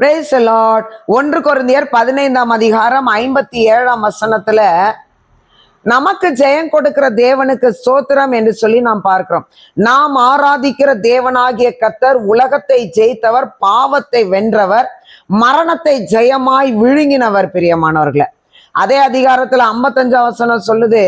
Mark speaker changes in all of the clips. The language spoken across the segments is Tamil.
Speaker 1: பிரேஸ் லார்ட் ஒன்று குருந்தியர் பதினைந்தாம் அதிகாரம் ஐம்பத்தி ஏழாம் வசனத்துல நமக்கு ஜெயம் கொடுக்கிற தேவனுக்கு சோத்திரம் என்று சொல்லி நாம் பார்க்கிறோம். நாம் ஆராதிக்கிற தேவனாகிய கத்தர் உலகத்தை ஜெயித்தவர் பாவத்தை வென்றவர் மரணத்தை ஜெயமாய் விழுங்கினவர் பிரியமானவர்களை. அதே அதிகாரத்துல ஐம்பத்தஞ்சு அவசனம் சொல்லுது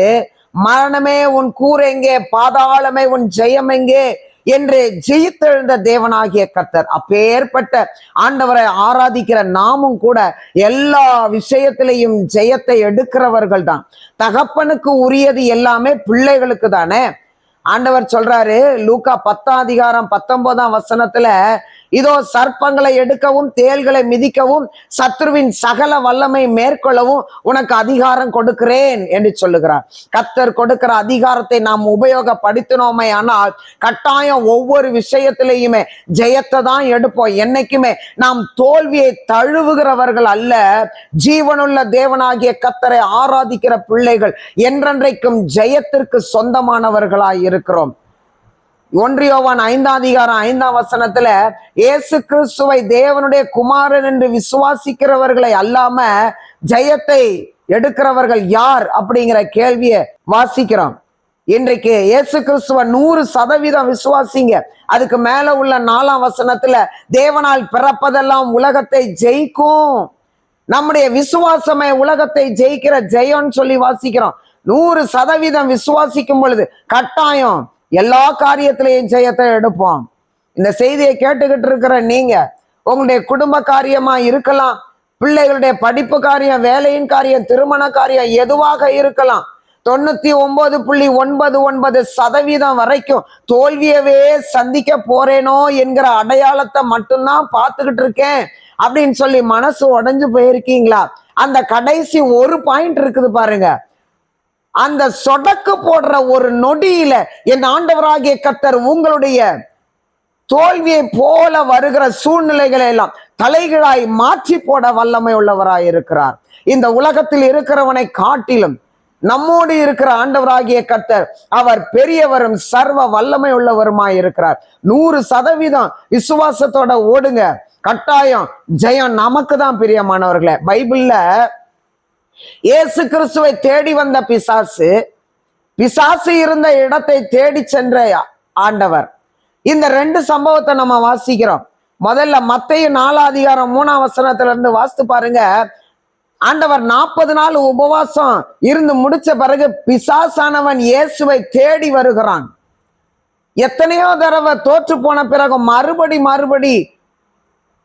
Speaker 1: மரணமே உன் கூர் எங்கே? பாதாளமே உன் ஜெயம் எங்கே? என்று ஜெயித்தெழுந்த தேவனாகிய கத்தர் அப்பேற்பட்ட ஆண்டவரை ஆராதிக்கிற நாமும் கூட எல்லா விஷயத்திலையும் ஜெயத்தை எடுக்கிறவர்கள் தான். தகப்பனுக்கு உரியது எல்லாமே பிள்ளைகளுக்கு தானே? ஆண்டவர் சொல்றாரு லூக்கா பத்தாம் அதிகாரம் பத்தொன்பதாம் வசனத்துல இதோ சர்ப்பங்களை எடுக்கவும் தேள்களை மிதிக்கவும் சத்ருவின் சகல வல்லமை மேற்கொள்ளவும் உனக்கு அதிகாரம் கொடுக்கிறேன் என்று சொல்லுகிறார். கத்தர் கொடுக்கிற அதிகாரத்தை நாம் உபயோகப்படுத்தினோமே ஆனால் கட்டாயம் ஒவ்வொரு விஷயத்திலையுமே ஜெயத்தை தான் எடுப்போம். என்னைக்குமே நாம் தோல்வியை தழுவுகிறவர்கள் அல்ல. ஜீவனுள்ள தேவனாகிய கத்தரை ஆராதிக்கிற பிள்ளைகள் என்றென்றைக்கும் ஜெயத்திற்கு சொந்தமானவர்களாய் இருக்கிறோம் ஒன்றியோவான் ஐந்தாம் அதிகாரம் ஐந்தாம் வசனத்துல இயேசு கிறிஸ்துவை தேவனுடைய குமாரன் என்று விசுவாசிக்கிறவர்களை அல்லாம ஜெயத்தை எடுக்கிறவர்கள் யார் அப்படிங்கிற கேள்வியை வாசிக்கிறோம். இன்றைக்கு இயேசு கிறிஸ்துவ நூறு சதவீதம் விசுவாசிங்க. அதுக்கு மேல உள்ள நாலாம் வசனத்துல தேவனால் பிறப்பதெல்லாம் உலகத்தை ஜெயிக்கும். நம்முடைய விசுவாசமே உலகத்தை ஜெயிக்கிற ஜெயம்னு சொல்லி வாசிக்கிறோம். நூறு சதவீதம் விசுவாசிக்கும் பொழுது கட்டாயம் எல்லா காரியத்திலையும் ஜெயத்தை எடுப்போம். இந்த செய்தியை கேட்டுக்கிட்டு இருக்கிற நீங்க உங்களுடைய குடும்ப காரியமா இருக்கலாம் பிள்ளைகளுடைய படிப்பு காரியம் வேலையின் காரியம் திருமண காரியம் எதுவாக இருக்கலாம் தொண்ணூத்தி ஒன்பது புள்ளி ஒன்பது ஒன்பது சதவீதம் வரைக்கும் தோல்வியவே சந்திக்க போறேனோ என்கிற அடையாளத்தை மட்டும்தான் பார்த்துக்கிட்டு இருக்கேன் அப்படின்னு சொல்லி மனசு உடஞ்சு போயிருக்கீங்களா? அந்த கடைசி ஒரு பாயிண்ட் இருக்குது பாருங்க. அந்த சொடக்கு போடுற ஒரு நொடியில என் ஆண்டவராகிய கத்தர் உங்களுடைய தோல்வியை போல வருகிற சூழ்நிலைகளை எல்லாம் தலைகளாய் மாற்றி போட வல்லமை உள்ளவராய் இருக்கிறார். இந்த உலகத்தில் இருக்கிறவனை காட்டிலும் நம்மோடு இருக்கிற ஆண்டவராகிய கத்தர் அவர் பெரியவரும் சர்வ வல்லமை உள்ளவருமாய் இருக்கிறார். நூறு சதவீதம் விசுவாசத்தோட ஓடுங்க. கட்டாயம் ஜெயம் நமக்கு தான் பிரியமானவர்களே. பைபிள்ல இயேசு கிறிஸ்துவை தேடி வந்த பிசாசு பிசாசு இருந்த இடத்தை தேடி சென்ற ஆண்டவர். இந்த ரெண்டு சம்பவத்தை நம்ம வாசிக்கிறோம். முதல்ல மத்திய நாலாம் அதிகாரம் மூணாம் வசனத்துல இருந்து வாசித்து பாருங்க. ஆண்டவர் நாற்பது நாள் உபவாசம் இருந்து முடிச்ச பிறகு பிசாசானவன் இயேசுவை தேடி வருகிறான். எத்தனையோ தடவை தோற்று போன பிறகு மறுபடி மறுபடி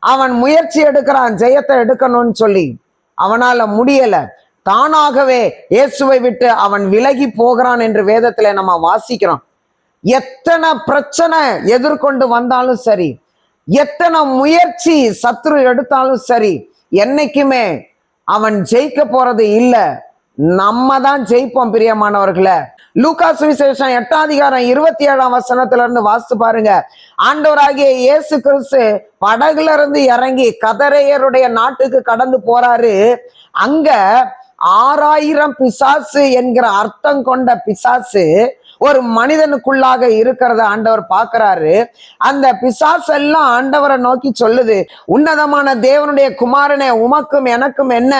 Speaker 1: அவன் முயற்சி எடுக்கிறான் ஜெயத்தை எடுக்கணும்னு சொல்லி. அவனால முடியல. தானாகவே இயேசுவை விட்டு அவன் விலகி போகிறான் என்று வேதத்துல நம்ம வாசிக்கிறோம். எத்தனை பிரச்சனை எதிர்கொண்டு வந்தாலும் சரி எத்தனை முயற்சி சத்ரு எடுத்தாலும் சரி என்னைக்குமே அவன் ஜெயிக்க போறது இல்ல. நம்ம தான் ஜெயிப்போம் பிரியமானவர்களை. லூகா சுவிசேஷம் எட்டாம் அதிகாரம் இருபத்தி ஏழாம் வசனத்துல இருந்து வாசித்து பாருங்க. ஆண்டவராகிய இயேசு கிறிஸ்து படகுல இருந்து இறங்கி கதரையருடைய நாட்டுக்கு கடந்து போறாரு. அங்க ஆறாயிரம் பிசாசு என்கிற அர்த்தம் கொண்ட பிசாசு ஒரு மனிதனுக்குள்ளாக இருக்கிறத ஆண்டவர் பார்க்கிறாரு. அந்த பிசாசு எல்லாம் ஆண்டவரை நோக்கி சொல்லுது உன்னதமான தேவனுடைய குமாரனே உமக்கும் எனக்கும் என்ன?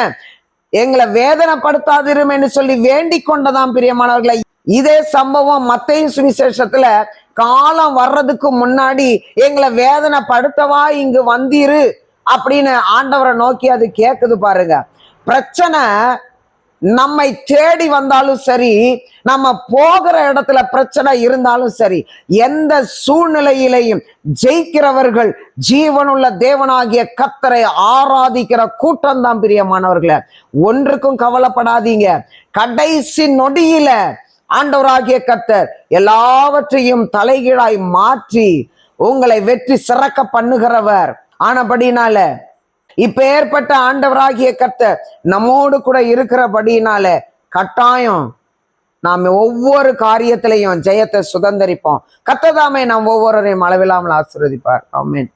Speaker 1: எங்களை வேதனைப்படுத்தாதிரும் என்று சொல்லி வேண்டி கொண்டதான் பிரியமானவர்களை. இதே சம்பவம் மத்தையும் சுவிசேஷத்துல காலம் வர்றதுக்கு முன்னாடி எங்களை வேதனை படுத்தவா இங்கு வந்தீரு அப்படின்னு ஆண்டவரை நோக்கி அது கேக்குது பாருங்க. பிரச்சனை நம்மை தேடி வந்தாலும் சரி நம்ம போகிற இடத்துல பிரச்சனை இருந்தாலும் சரி எந்த சூழ்நிலையிலையும் ஜெயிக்கிறவர்கள் ஜீவனுள்ள தேவனாகிய கத்தரை ஆராதிக்கிற கூட்டம் தான் பிரியமானவர்களே. ஒன்றுக்கும் கவலைப்படாதீங்க. கடைசி நொடியில ஆண்டவராகிய கத்தர் எல்லாவற்றையும் தலைகீழாய் மாற்றி உங்களை வெற்றி சிறக்க பண்ணுகிறவர். ஆனபடினால இப்ப ஏற்பட்ட ஆண்டவராகிய கர்த்தர் நம்மோடு கூட இருக்கிறபடினால கட்டாயம் நாம் ஒவ்வொரு காரியத்திலையும் ஜெயத்தை சுதந்திரிப்போம். கத்ததாமே நாம் ஒவ்வொருவரையும் அளவில்லாமல் ஆசிரதிப்பார் ஆமீன்.